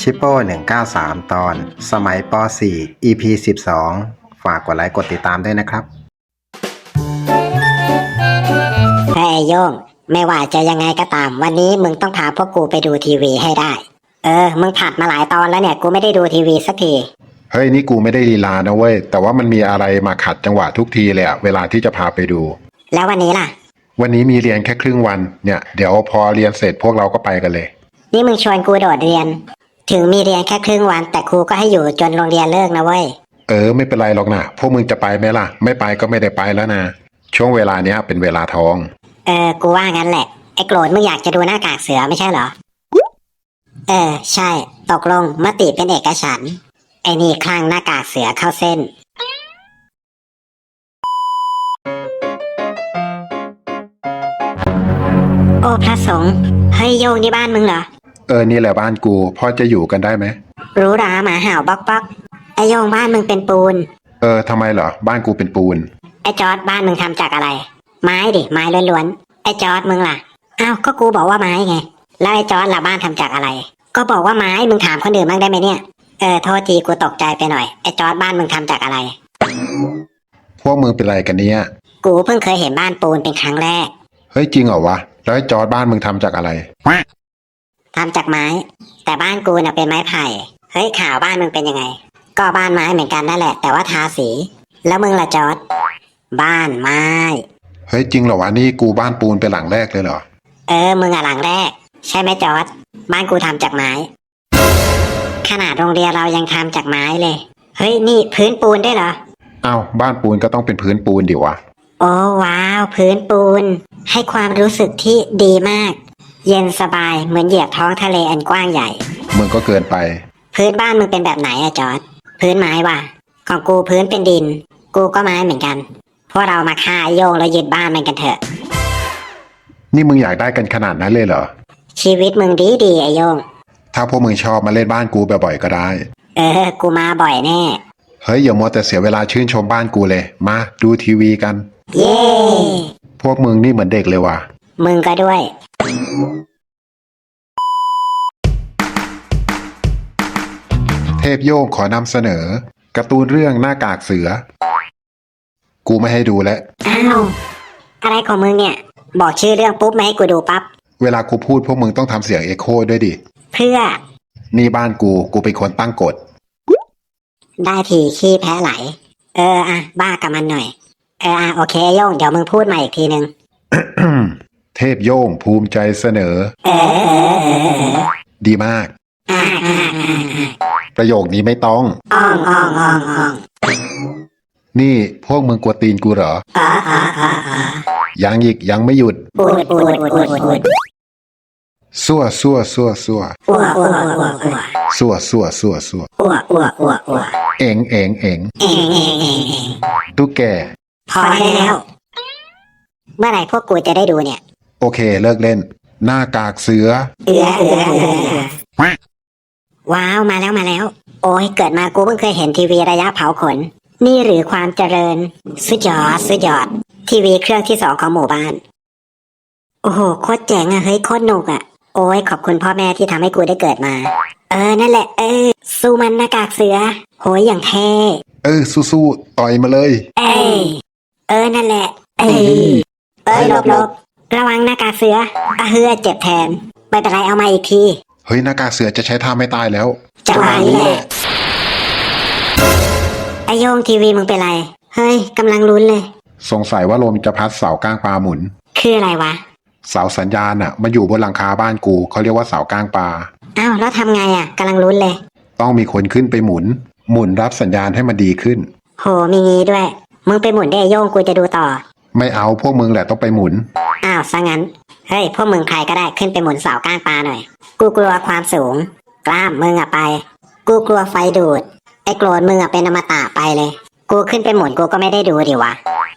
ชิปโป้193 ตอน สมัยป .4 EP 12 ฝากกดไลค์กดติดตามด้วยนะครับเฮ้ยไอ้โย่งไม่ว่าจะยังไงก็ตาม วันนี้มึงต้องพาพวกกูไปดูทีวีให้ได้ เออ มึงผัดมาหลายตอนแล้วเนี่ย กูไม่ได้ดูทีวีสักที เฮ้ยนี่กูไม่ได้ลีลานะเว้ย แต่ว่ามันมีอะไรมาขัดจังหวะทุกทีเลยอะเวลาที่จะพาไปดู แล้ววันนี้ล่ะ วันนี้มีเรียนแค่ครึ่งวันเนี่ย เดี๋ยวพอเรียนเสร็จพวกเราก็ไปกันเลย นี่มึงชวนกูโดดเรียน ถึงมีเรียนแค่ครึ่งวันแต่ครูก็ให้อยู่จนโรงเรียนเลิกนะเว้ย เออไม่เป็นไรหรอกนะพวกมึงจะไปไหมล่ะ ไม่ไปก็ไม่ได้ไปแล้วนะ ช่วงเวลาเนี้ยเป็นเวลาทอง เออ กูว่างั้นแหละ ไอ้โกรธมึงอยากจะดูหน้ากากเสือไม่ใช่เหรอ เออ ใช่ ตกลงมติเป็นเอกฉันท์ไอ้นี่คลั่งหน้ากากเสือเข้าเส้น โอ้พระสงฆ์เฮ้ยโยงนี่บ้านมึงเหรอ เออ นี่แหละบ้านกู พ่อจะอยู่กันได้ไหม รู้ราหมาเห่าบ๊อกบ๊อกไอโยงบ้านมึงเป็นปูน เออทำไมเหรอ บ้านกูเป็นปูน ไอจอร์ดบ้านมึงทำจากอะไร ไม้ดิ ไม้ล้วนๆ ไอจอร์ดมึงล่ะ อ้าว ก็กูบอกว่าไม้ไง แล้วไอจอร์ดล่ะบ้านทำจากอะไร ก็บอกว่าไม้ มึงถามคนอื่นบ้างได้ไหมเนี่ย เออ โทษทีกูตกใจไปหน่อย ไอจอร์ดบ้านมึงทำจากอะไร พวกมึงเป็นไรกันเนี่ย กูเพิ่งเคยเห็นบ้านปูนเป็นครั้งแรก เฮ้ยจริงเหรอวะ แล้วไอ้จอร์ดบ้านมึงทำจากอะไร ทำจากไม้ แต่บ้านกูน่ะเป็นไม้ไผ่เฮ้ยข่าวบ้านมึงเป็นยังไง ก็บ้านไม้เหมือนกันนั่นแหละ แต่ว่าทาสี แล้วมึงล่ะจอร์ดบ้านไม้ เฮ้ยจริงเหรอวะนี่กูบ้านปูนเป็นหลังแรกเลยเหรอ เออ มึงอะหลังแรก ใช่ไหมจอร์ดบ้านกูทำจากไม้ ขนาดโรงเรียนเรายังทำจากไม้เลย เฮ้ยนี่พื้นปูนได้วยเหรออ้าวบ้านปูนก็ต้องเป็นพื้นปูนดิวะ โอ้ว้าว พื้นปูน ให้ความรู้สึกที่ดีมาก เย็นสบายเหมือนเหยียบท้องทะเลอันกว้างใหญ่ มึงก็เกินไป พื้นบ้านมึงเป็นแบบไหนอะจอร์ดพื้นไม้ว่ะ ของกูพื้นเป็นดิน กูก็ไม้เหมือนกัน พวกเรามาฆ่าไอ้โยงแล้วยึดบ้านมันกันเถอะ นี่มึงอยากได้กันขนาดนั้นเลยเหรอ ชีวิตมึงดีดีๆไอ้โยง ถ้าพวกมึงชอบมาเล่นบ้านกูบ่อยๆก็ได้ เออ กูมาบ่อยแน่ เฮ้ยอย่ามัวแต่เสียเวลาชื่นชมบ้านกูเลย มาดูทีวีกัน เย้ พวกมึงนี่เหมือนเด็กเลยว่ะ มึงก็ด้วย เทพโยงขอนำเสนอการ์ตูนเรื่องหน้ากากเสือ กูไม่ให้ดูแล้ว อ้าว อะไรของมึงเนี่ย บอกชื่อเรื่องปุ๊บไม่ให้กูดูปั๊บ เวลากูพูดพวกมึงต้องทำเสียงเอ็โคด้วยดิ เพื่อนี่บ้านกูกูเป็นคนตั้งกฎ ได้ทีขี้แพ้ไหล เออ อะ บ้ากับมันหน่อย เออ อะ โอเคโย่งเดี๋ยวมึงพูดใหม่อีกทีนึง เทพโยงภูมิใจเสนอ ดีมาก ประโยคนี้ไม่ต้อง นี่พวกมึงกลัวตีนกูเหรออ๋ออ๋ออ๋ออ๋อยังอีกยังไม่หยุดสั่วสั่วสั่วสั่วสั่วสั่วสั่วสั่วอ้วอ้วอ้วอ้วเอ็งเอ็งเอ็งตุ๊กแกพอแล้ว เมื่อไหร่พวกกูจะได้ดูเนี่ย โอเค เลิกเล่น หน้ากากเสือ เอือเอือเอือเอือว้าวมาแล้วมาแล้ว โอ้ยเกิดมากูเพิ่งเคยเห็นทีวีระยะเผาขน นี่หรือความเจริญ สุดยอดสุดยอด ทีวีเครื่องที่สองของหมู่บ้าน โอ้โหโคตรเจ๋งอะเฮ้ยโคตรหนุกอะโอ้ยขอบคุณพ่อแม่ที่ทำให้กูได้เกิดมา เออนั่นแหละ เออสู้มันหน้ากากเสือ โหยอย่างเท่ เออ สู้ๆต่อยมาเลย เอ้ยเออนั่นแหละ เอ้ยเอ้ยหลบหลบ ระวังหน้ากากเสืออะเฮือเจ็บแทน ไม่เป็นไรเอามาอีกที เฮ้ยหน้ากากเสือจะใช้ท่าไม่ตายแล้วจังหวะนี้แหละไอโยงทีวีมึงเป็นไร เฮ้ยกำลังลุ้นเลย สงสัยว่าลมจะพัดเสาก้างปลาหมุน คืออะไรวะ เสาสัญญาณอะมาอยู่บนหลังคาบ้านกูเขาเรียกว่าเสาก้างปลา อ้าวแล้วทำไงอะกำลังลุ้นเลย ต้องมีคนขึ้นไปหมุน หมุนรับสัญญาณให้มันดีขึ้น โหมีงี้ด้วย มึงไปหมุนได้ไอ้โยงกูจะดูต่อ ไม่เอาพวกมึงแหละต้องไปหมุน อ้าวซะงั้น เฮ้ยพวกมึงใครก็ได้ขึ้นไปหมุนเสาก้างปลาหน่อย กูกลัวความสูง กล้ามมึงอะไป กูกลัวไฟดูด ไอ้โกรนมึงอะเป็นอมตะไปเลย กูขึ้นไปหมุนกูก็ไม่ได้ดูดิวะ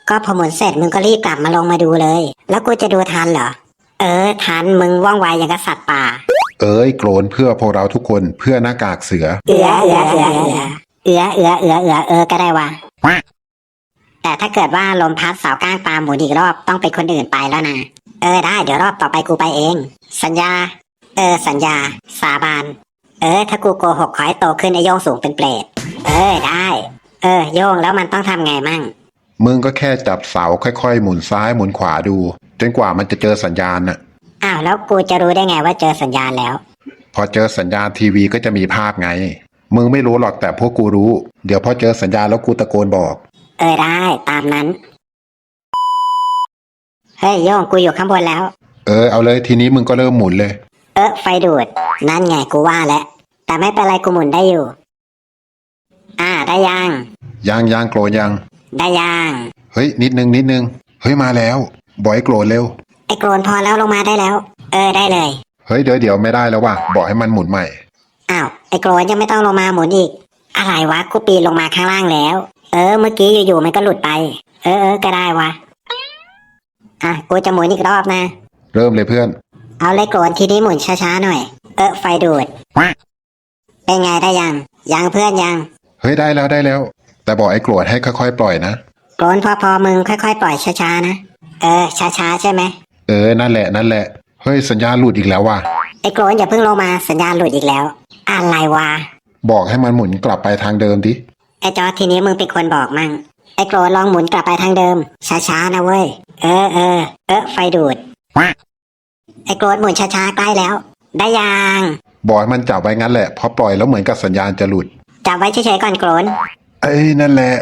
ก็พอหมุนเสร็จมึงก็รีบกลับมาลงมาดูเลย แล้วกูจะดูทันเหรอ เออทันมึงว่องไวอย่างกับสัตว์ป่า เอ้ยโกรนเพื่อพวกเราทุกคนเพื่อหน้ากากเสือ เอือเอือเอือเอือเอือเอือเอือเอือเออก็ได้วะ แต่ถ้าเกิดว่าลมพัดเสาก้างปลาหมุนอีกรอบต้องเป็นคนอื่นไปแล้วนะเออได้เดี๋ยวรอบต่อไปกูไปเอง สัญญา เออ สัญญา สาบาน เออ ถ้ากูโกหกขอให้โตขึ้นไอโยงสูงเป็นเปรตเออได้ เออ โยงแล้วมันต้องทำไงมั่ง มึงก็แค่จับเสาค่อยๆ หมุนซ้ายหมุนขวาดู จนกว่ามันจะเจอสัญญาณน่ะ อ้าวแล้วกูจะรู้ได้ไงว่าเจอสัญญาณแล้ว พอเจอสัญญาณทีวีก็จะมีภาพไง มึงไม่รู้หรอกแต่พวกกูรู้ เดี๋ยวพอเจอสัญญาณแล้วกูตะโกนบอกเออได้ตามนั้น เฮ้ยโยงกูอยู่ข้างบนแล้ว เออเอาเลยทีนี้มึงก็เริ่มหมุนเลย เออไฟดูด นั่นไงกูว่าแล้ว แต่ไม่เป็นไรกูหมุนได้อยู่ อ่าได้ยังยังยังโกรธยัง ได้ยังเฮ้ยนิดนึงนิดนึงเฮ้ยมาแล้ว บอยโกรธเร็ว ไอ้โกรนพอแล้วลงมาได้แล้ว เออได้เลย เฮ้ยเดี๋ยวเดี๋ยวไม่ได้แล้วว่ะบอกให้มันหมุนใหม่ อ้าวไอ้โกรนยังไม่ต้องลงมาหมุนอีก อะไรวะกูปีนลงมาข้างล่างแล้ว เออ เมื่อกี้อยู่ๆมันก็หลุดไป เออเออก็ได้วะอะกูจะหมุนอีกรอบนะ เริ่มเลยเพื่อน เอาเลยโกรนทีนี้หมุนช้าๆหน่อย เออไฟดูด เป็นไงได้ยัง ยังเพื่อนยัง เฮ้ยได้แล้วได้แล้ว แต่บอกไอ้โกรธให้ค่อยๆปล่อยนะโกรนพอพอมึงค่อยๆปล่อยช้าๆนะ เออช้าๆใช่ไหมเออนั่นแหละนั่นแหละเฮ้ยสัญญาณหลุดอีกแล้วว่ะไอ้โกรนอย่าเพิ่งลงมาสัญญาณหลุดอีกแล้ว อะไรวะบอกให้มันหมุนกลับไปทางเดิมดิ ไอ้จอร์จทีนี้มึงเป็นคนบอกมั่ง ไอ้โกรนลองหมุนกลับไปทางเดิม ช้าๆนะเว้ย เออเออเออไฟดูด ไอ้โกรนหมุนช้าๆใกล้แล้ว ได้ยังบอกให้มันจับไว้งั้นแหละพอปล่อยแล้วเหมือนกับสัญญาณจะหลุด จับไว้เฉยๆก่อนโกรนเอ้ยนั่นแหละ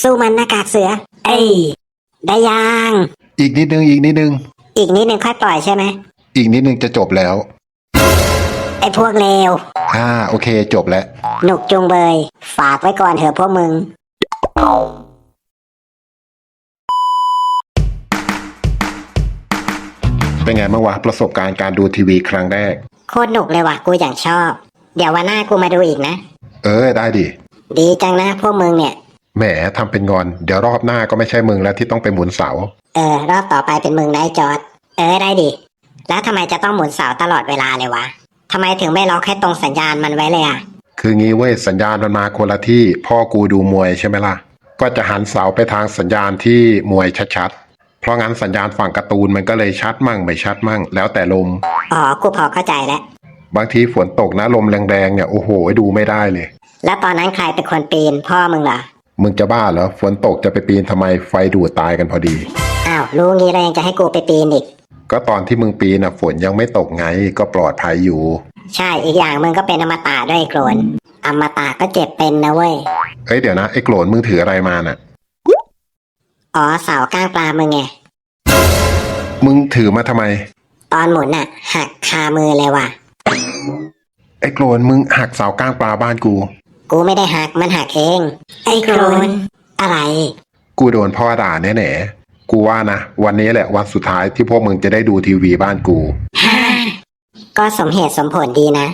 สู้มันหน้ากากเสือ เอ้ยได้ยัง อีกนิดนึงอีกนิดนึง อีกนิดนึงค่อยปล่อยใช่ไหม อีกนิดนึงจะจบแล้วไอ้ พวกเลวอ่าโอเคจบแล้ว หนุกจุงเบย ฝากไว้ก่อนเถอะพวกมึง เป็นไงบ้างวะประสบการณ์การดูทีวีครั้งแรก โคตรหนุกเลยว่ะกูอย่างชอบ เดี๋ยววันหน้ากูมาดูอีกนะ เออได้ดิ ดีจังนะพวกมึงเนี่ย แหมทำเป็นงอน เดี๋ยวรอบหน้าก็ไม่ใช่มึงแล้วที่ต้องไปหมุนเสา เออ รอบต่อไปเป็นมึงนะไอ้จอร์ดเออได้ดิ แล้วทำไมจะต้องหมุนเสาตลอดเวลาเลยวะ ทำไมถึงไม่ล็อกให้ตรงสัญญาณมันไว้เลยอะ คืองี้เว้ยสัญญาณมันมาคนละที่ พ่อกูดูมวยใช่ไหมล่ะ ก็จะหันเสาไปทางสัญญาณที่มวยชัดๆ เพราะงั้นสัญญาณฝั่งการ์ตูนมันก็เลยชัดมั่งไม่ชัดมั่ง แล้วแต่ลม อ๋อ กูพอเข้าใจแล้ว บางทีฝนตกนะลมแรงๆเนี่ยโอ้โหดูไม่ได้เลย แล้วตอนนั้นใครเป็นคนปีนพ่อมึงเหรอ มึงจะบ้าเหรอฝนตกจะไปปีนทำไมไฟดูดตายกันพอดี อ้าวรู้งี้แล้วยังจะให้กูไปปีนอีก ก็ตอนที่มึงปีนน่ะฝนยังไม่ตกไงก็ปลอดภัยอยู่ ใช่อีกอย่างมึงก็เป็นอมตะด้วยไอ้โกรนอมตะก็เจ็บเป็นนะเว้ย เอ้ยเดี๋ยวนะไอ้โกรนมึงถืออะไรมาน่ะ อ๋อเสาก้างปลามึงไง มึงถือมาทำไม ตอนหมุนน่ะ หักคามือเลยว่ะ ไอ้โกรนมึงหักเสาก้างปลาบ้านกู กูไม่ได้หักมันหักเอง ไอ้โกรนอะไร กูโดนพ่อด่าแน่ๆ กูว่านะ วันนี้แหละวันสุดท้ายที่พวกมึงจะได้ดูทีวีบ้านกู ก็สมเหตุสมผลดีนะ